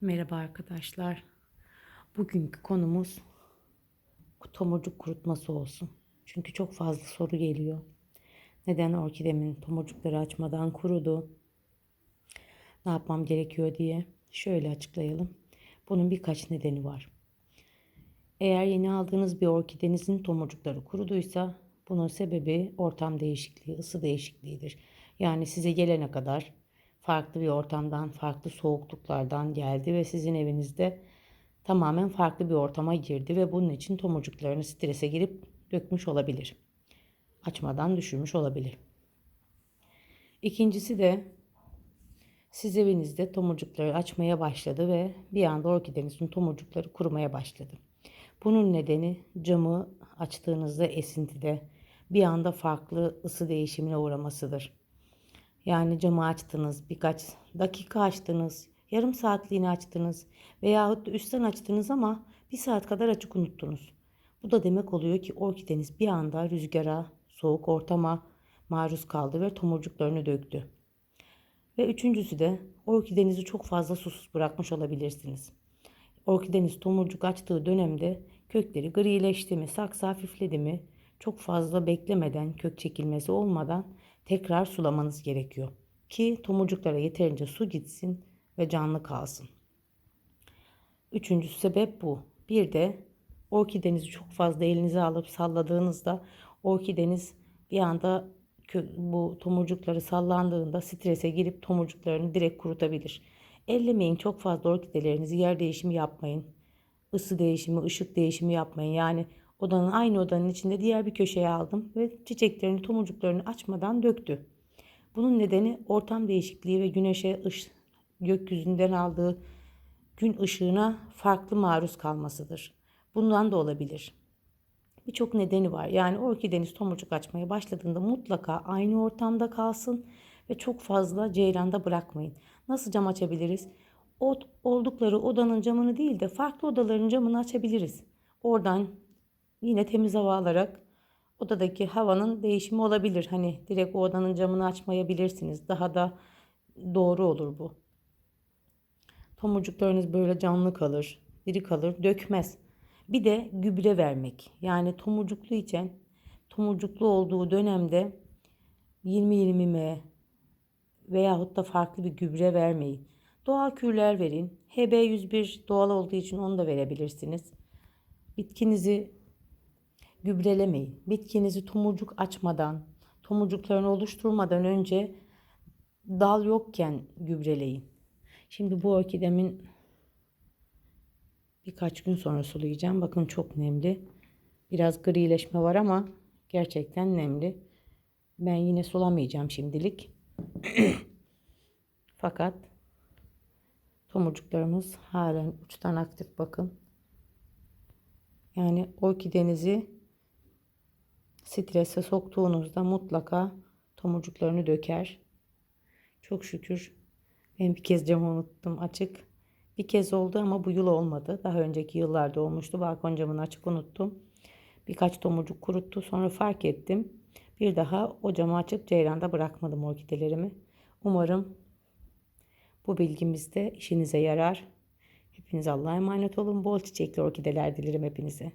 Merhaba arkadaşlar. Bugünkü konumuz tomurcuk kurutması olsun. Çünkü çok fazla soru geliyor. Neden orkidemin tomurcukları açmadan kurudu? Ne yapmam gerekiyor diye. Şöyle açıklayalım. Bunun birkaç nedeni var. Eğer yeni aldığınız bir orkidenizin tomurcukları kuruduysa bunun sebebi ortam değişikliği, ısı değişikliğidir. Yani size gelene kadar farklı bir ortamdan, farklı soğukluklardan geldi ve sizin evinizde tamamen farklı bir ortama girdi ve bunun için tomurcuklarını strese girip dökmüş olabilir. Açmadan düşürmüş olabilir. İkincisi de siz evinizde tomurcukları açmaya başladı ve bir anda orkidenizin tomurcukları kurumaya başladı. Bunun nedeni camı açtığınızda esintide bir anda farklı ısı değişimine uğramasıdır. Yani camı açtınız, birkaç dakika açtınız, yarım saatliğine açtınız veyahut da üstten açtınız ama bir saat kadar açık unuttunuz. Bu da demek oluyor ki orkideniz bir anda rüzgara, soğuk ortama maruz kaldı ve tomurcuklarını döktü. Ve üçüncüsü de orkidenizi çok fazla susuz bırakmış olabilirsiniz. Orkideniz tomurcuk açtığı dönemde kökleri grileşti mi, saksı hafifledi mi, çok fazla beklemeden, kök çekilmesi olmadan tekrar sulamanız gerekiyor. Ki tomurcuklara yeterince su gitsin ve canlı kalsın. Üçüncü sebep bu. Bir de orkidenizi çok fazla elinize alıp salladığınızda orkideniz bir anda bu tomurcukları sallandığında strese girip tomurcuklarını direkt kurutabilir. Ellemeyin çok fazla orkidelerinizi yer değişimi yapmayın. Isı değişimi, ışık değişimi yapmayın. Yani odanın aynı odanın içinde diğer bir köşeye aldım ve çiçeklerini, tomurcuklarını açmadan döktü. Bunun nedeni ortam değişikliği ve güneşe ış, gökyüzünden aldığı gün ışığına farklı maruz kalmasıdır. Bundan da olabilir. Birçok nedeni var. Yani orkideniz tomurcuk açmaya başladığında mutlaka aynı ortamda kalsın ve çok fazla ceyranda bırakmayın. Nasıl cam açabiliriz? O, oldukları odanın camını değil de farklı odaların camını açabiliriz. Oradan yine temiz hava alarak odadaki havanın değişimi olabilir. Hani direkt o odanın camını açmayabilirsiniz. Daha da doğru olur bu. Tomurcuklarınız böyle canlı kalır, diri kalır, dökmez. Bir de gübre vermek. Yani tomurcuklu için tomurcuklu olduğu dönemde 20-20 m veyahut da farklı bir gübre vermeyin. Doğal kürler verin. HB101 doğal olduğu için onu da verebilirsiniz. Bitkinizi gübrelemeyin. Bitkinizi tomurcuk açmadan, tomurcuklarını oluşturmadan önce dal yokken gübreleyin. Şimdi bu orkidemin birkaç gün sonra sulayacağım. Bakın çok nemli. Biraz grileşme var ama gerçekten nemli. Ben yine sulamayacağım şimdilik. Fakat tomurcuklarımız halen uçtan aktif bakın. Yani orkidenizi strese soktuğunuzda mutlaka tomurcuklarını döker. Çok şükür ben bir kez camı unuttum açık. Bir kez oldu ama bu yıl olmadı. Daha önceki yıllarda olmuştu. Balkon camını açık unuttum. Birkaç tomurcuk kuruttu. Sonra fark ettim. Bir daha o camı açıp ceyranda bırakmadım orkidelerimi. Umarım bu bilgimiz de işinize yarar. Hepiniz Allah'a emanet olun. Bol çiçekli orkideler dilerim hepinize.